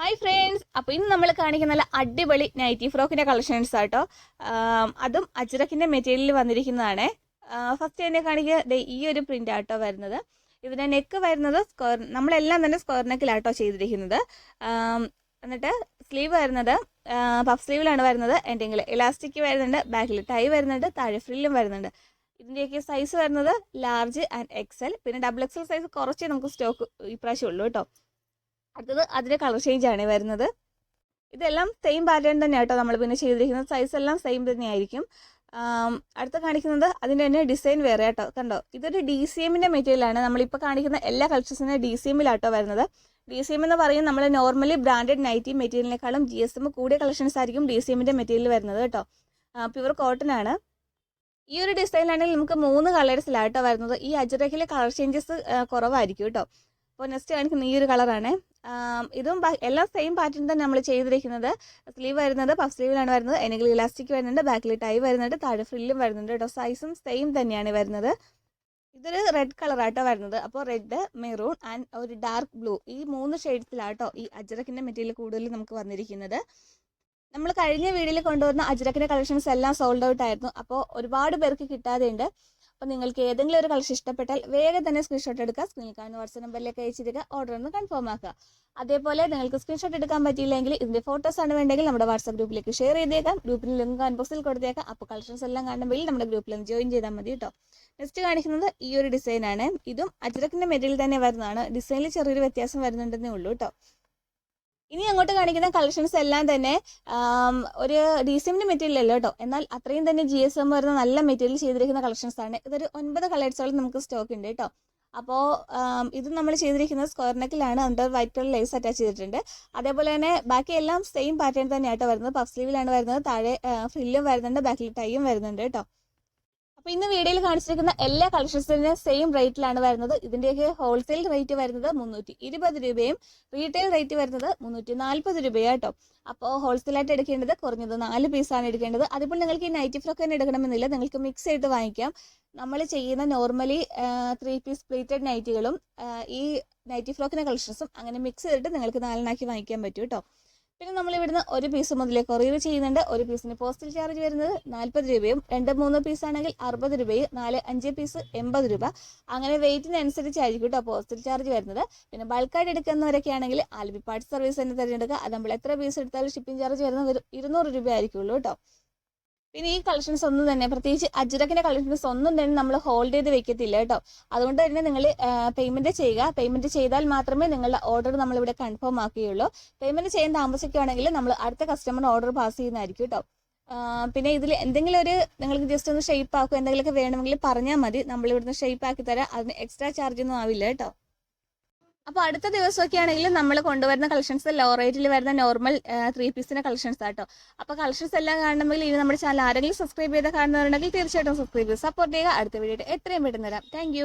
Hi friends അപ്പോൾ ഇന്ന് നമ്മൾ കാണിക്കുന്ന നല്ല അടിപൊളി നൈറ്റി ഫ്രോക്കിന്റെ കളക്ഷൻസ് ആട്ടോ. അതും അജ്രക്കിന്റെ മെറ്റീരിയലിൽ വന്നിരിക്കുന്നതാണ്. ഫസ്റ്റ് തന്നെ കാണിക്കുക ഈ ഒരു പ്രിന്റ് ആട്ടോ വരുന്നത്. ഇവിടെ നെക്ക് വരുന്നത് സ്ക്വയർ നമ്മളെല്ലാം തന്നെ സ്ക്വയർ നെക്കിലാട്ടോ ചെയ്തിരിക്കുന്നത്. എന്നിട്ട് സ്ലീവ് വരുന്നത് പഫ് സ്ലീവിലാണ് വരുന്നത്. എന്തെങ്കിലും ഇലാസ്റ്റിക് വരുന്നുണ്ട് ബാക്കിൽ ടൈ വരുന്നുണ്ട് താഴെ ഫ്രില്ലും വരുന്നുണ്ട്. ഇതിന്റെയൊക്കെ സൈസ് വരുന്നത് ലാർജ് ആൻഡ് എക്സൽ പിന്നെ ഡബിൾ എക്സൽ സൈസ് കുറച്ചേ നമുക്ക് സ്റ്റോക്ക് ഇപ്രാവശ്യം ഉള്ളൂ കേട്ടോ. അടുത്തത് അതിന്റെ കളർ ചേഞ്ച് ആണ് വരുന്നത്. ഇതെല്ലാം സെയിം പാറ്റേൺ തന്നെ കേട്ടോ നമ്മൾ പിന്നെ ചെയ്തിരിക്കുന്നത്. സൈസ് എല്ലാം സെയിം തന്നെയായിരിക്കും. അടുത്ത കാണിക്കുന്നത് അതിന്റെ തന്നെ ഡിസൈൻ വേറെ കേട്ടോ. കണ്ടോ? ഇതൊരു ഡി സി എമ്മിന്റെ മെറ്റീരിയലാണ് നമ്മളിപ്പോൾ കാണിക്കുന്ന എല്ലാ കളക്ഷൻസിനും ഡി സി എമ്മിലാട്ടോ വരുന്നത്. ഡി സി എം എന്ന് പറയും നമ്മൾ നോർമലി ബ്രാൻഡഡ് നൈറ്റി മെറ്റീരിയലിനേക്കാളും ജി എസ് എം കൂടിയ കളക്ഷൻസ് ആയിരിക്കും ഡി സി എമ്മിന്റെ മെറ്റീരിയൽ വരുന്നത് കേട്ടോ. പ്യുവർ കോട്ടൺ ആണ്. ഈ ഒരു ഡിസൈനിലാണെങ്കിൽ നമുക്ക് മൂന്ന് കളേഴ്സിലാട്ടോ വരുന്നത്. ഈ അജറക്കിലെ കളർ ചേഞ്ചസ് കുറവായിരിക്കും കേട്ടോ. അപ്പോൾ നെക്സ്റ്റ് കാണിക്കുന്ന ഈ ഒരു കളറാണ് ഇതും എല്ലാം സെയിം പാറ്റേൺ തന്നെ നമ്മൾ ചെയ്തിരിക്കുന്നത്. സ്ലീവ് വരുന്നത് പഫ് സ്ലീവിലാണ് വരുന്നത്. അല്ലെങ്കിൽ ഇലാസ്റ്റിക് വരുന്നുണ്ട് ബാക്കിൽ ടൈ വരുന്നുണ്ട് താഴെ ഫ്രില്ലും വരുന്നുണ്ട് കേട്ടോ സൈസും സെയിം തന്നെയാണ് വരുന്നത്. ഇതൊരു റെഡ് കളറാട്ടോ വരുന്നത്. അപ്പോൾ റെഡ് മെറൂൺ ആൻഡ് ഒരു ഡാർക്ക് ബ്ലൂ ഈ മൂന്ന് ഷെയ്ഡ്സിലാട്ടോ ഈ അജ്രക്കിന്റെ മെറ്റീരിയൽ കൂടുതൽ നമുക്ക് വന്നിരിക്കുന്നത്. നമ്മൾ കഴിഞ്ഞ വീഡിയോയിൽ കൊണ്ടുവന്ന അജ്രക്കിന്റെ കളക്ഷൻസ് എല്ലാം സോൾഡ് ഔട്ട് ആയിരുന്നു. അപ്പോൾ ഒരുപാട് പേർക്ക് കിട്ടാതെയുണ്ട്. അപ്പോൾ നിങ്ങൾക്ക് ഏതെങ്കിലും ഒരു കളക്ഷൻ ഇഷ്ടപ്പെട്ടാൽ വേഗം തന്നെ സ്ക്രീൻഷോട്ട് എടുക്കുക. സ്ക്രീനിൽ കാണുന്ന വാട്സ്ആപ്പ് നമ്പറിലേക്ക് അയച്ചിരിക്കുക ഓർഡർ ഒന്ന് കൺഫേം ആക്കുക. അതേപോലെ നിങ്ങൾക്ക് സ്ക്രീൻഷോട്ട് എടുക്കാൻ പറ്റിയില്ലെങ്കിൽ ഇതിന്റെ ഫോട്ടോസ് ആണ് വേണ്ടെങ്കിൽ നമ്മുടെ വാട്സ്ആപ്പ് ഗ്രൂപ്പിലേക്ക് ഷെയർ ചെയ്തേക്കാം. ഗ്രൂപ്പിന് ലിങ്ക് അൺബോക്സിൽ കൊടുത്തേക്കാം. അപ്പോൾ കളക്ഷൻസ് എല്ലാം കാണുമ്പോൾ നമ്മുടെ ഗ്രൂപ്പിൽ ഒന്ന് ജോയിൻ ചെയ്താൽ മതി കേട്ടോ നെക്സ്റ്റ് കാണിക്കുന്നത് ഈ ഒരു ഡിസൈനാണ് ഇതും അജ്രക്കിന്റെ മെറ്റീരിയൽ തന്നെ വരുന്നതാണ്. ഡിസൈനിൽ ചെറിയൊരു വ്യത്യാസം വരുന്നുണ്ടെന്നേ ഉള്ളൂ കേട്ടോ ഇനി അങ്ങോട്ട് കാണിക്കുന്ന കളക്ഷൻസ് എല്ലാം തന്നെ ഒരു ഡി സി എമ്മിന്റെ മെറ്റീരിയൽ അല്ല കേട്ടോ. എന്നാൽ അത്രയും തന്നെ ജി എസ് എം വരുന്ന നല്ല മെറ്റീരിയൽ ചെയ്തിരിക്കുന്ന കളക്ഷൻസ് ആണ്. ഇതൊരു ഒൻപത് കളേഴ്സോളം നമുക്ക് സ്റ്റോക്ക് ഉണ്ട് കേട്ടോ. അപ്പോൾ ഇത് നമ്മൾ ചെയ്തിരിക്കുന്നത് സ്ക്വയർ നെക്കിലാണ് അതിന്റെ വൈറ്റ് കളർ ലേസ് അറ്റാച്ച് ചെയ്തിട്ടുണ്ട്. അതേപോലെ തന്നെ ബാക്കി എല്ലാം സെയിം പാറ്റേൺ തന്നെയാട്ടോ വരുന്നത്. പഫ് സ്ലീവിലാണ് വരുന്നത്. താഴെ ഫ്രില്ലും വരുന്നുണ്ട്. ബാക്കിൽ ടൈയും വരുന്നുണ്ട് കേട്ടോ. അപ്പോൾ ഇന്ന് വീഡിയോയിൽ കാണിച്ചിരിക്കുന്ന എല്ലാ കളക്ഷൻസിനും സെയിം റേറ്റിലാണ് വരുന്നത്. ഇതിന്റെയൊക്കെ ഹോൾസെയിൽ റേറ്റ് വരുന്നത് മുന്നൂറ്റി ഇരുപത് രൂപയും റീറ്റെയിൽ റേറ്റ് വരുന്നത് മുന്നൂറ്റി നാൽപ്പത് രൂപയാട്ടോ അപ്പോൾ ഹോൾസെയിലായിട്ട് എടുക്കേണ്ടത് കുറഞ്ഞത് നാല് പീസാണ് എടുക്കേണ്ടത്. അതിപ്പോൾ നിങ്ങൾക്ക് ഈ നൈറ്റി ഫ്രോക്ക് തന്നെ എടുക്കണമെന്നില്ല. നിങ്ങൾക്ക് മിക്സ് ചെയ്ത് വാങ്ങിക്കാം. നമ്മൾ ചെയ്യുന്ന നോർമലി ത്രീ പീസ് പ്ലേറ്റഡ് നൈറ്റികളും ഈ നൈറ്റി ഫ്രോക്കിന്റെ കളക്ഷൻസും അങ്ങനെ മിക്സ് ചെയ്തിട്ട് നിങ്ങൾക്ക് നാലെണ്ണാക്കി വാങ്ങിക്കാൻ പറ്റും കേട്ടോ പിന്നെ നമ്മൾ ഇവിടുന്ന് ഒരു പീസ് മുതലേ കൊറിയർ ചെയ്യുന്നുണ്ട്. ഒരു പീസിന് പോസ്റ്റൽ ചാർജ് വരുന്നത് നാൽപ്പത് രൂപയും രണ്ട് മൂന്ന് പീസ് ആണെങ്കിൽ അറുപത് രൂപയും നാല് അഞ്ച് പീസ് എൺപത് രൂപ. അങ്ങനെ വെയിറ്റിനനുസരിച്ചായിരിക്കും കേട്ടോ പോസ്റ്റൽ ചാർജ് വരുന്നത്. പിന്നെ ബൾക്കായിട്ട് എടുക്കുന്നവരൊക്കെ ആണെങ്കിൽ ആൽബി പാർട്ട് സർവീസ് തന്നെ തിരഞ്ഞെടുക്കുക. അത് നമ്മൾ എത്ര പീസ് എടുത്താലും ഷിപ്പിംഗ് ചാർജ് വരുന്നത് ഇരുന്നൂറ് രൂപ ആയിരിക്കുള്ളൂ കേട്ടോ പിന്നെ ഈ കളക്ഷൻസ് ഒന്നും തന്നെ പ്രത്യേകിച്ച് അജ്രക്കിന്റെ കളക്ഷൻസ് ഒന്നും തന്നെ നമ്മൾ ഹോൾഡ് ചെയ്ത് വെക്കത്തില്ല കേട്ടോ. അതുകൊണ്ട് തന്നെ നിങ്ങൾ പേയ്മെന്റ് ചെയ്യുക. പേയ്മെന്റ് ചെയ്താൽ മാത്രമേ നിങ്ങളുടെ ഓർഡർ നമ്മൾ ഇവിടെ കൺഫേം ആക്കുകയുള്ളൂ. പേയ്മെന്റ് ചെയ്യാൻ താമസിക്കുകയാണെങ്കിൽ നമ്മൾ അടുത്ത കസ്റ്റമർ ഓർഡർ പാസ് ചെയ്യുന്നതായിരിക്കും കേട്ടോ. പിന്നെ ഇതിൽ എന്തെങ്കിലും ഒരു നിങ്ങൾക്ക് ജസ്റ്റ് ഒന്ന് ഷേപ്പ് ആക്കുക എന്തെങ്കിലുമൊക്കെ വേണമെങ്കിൽ പറഞ്ഞാൽ മതി. നമ്മൾ ഇവിടുന്ന് ഷേപ്പ് ആക്കി തരാം. അതിന് എക്സ്ട്രാ ചാർജ് ഒന്നും ആവില്ല കേട്ടോ. അപ്പോൾ അടുത്ത ദിവസമൊക്കെ ആണെങ്കിൽ നമ്മൾ കൊണ്ടുവരുന്ന കളക്ഷൻസ് ലോ റേറ്റിൽ വരുന്ന നോർമൽ ത്രീ പീസിന്റെ കളക്ഷൻസ് ആട്ടോ അപ്പോൾ കളക്ഷൻസ് എല്ലാം കാണണമെങ്കിൽ ഇനി നമ്മുടെ ചാനൽ ആരെങ്കിലും സബ്സ്ക്രൈബ് ചെയ്ത് കാണുന്നവരുണ്ടെങ്കിൽ തീർച്ചയായിട്ടും സബ്സ്ക്രൈബ് ചെയ്ത് സപ്പോർട്ട് ചെയ്യുക. അടുത്ത വീഡിയോ എത്രയും പെട്ടെന്ന് തരാം താങ്ക്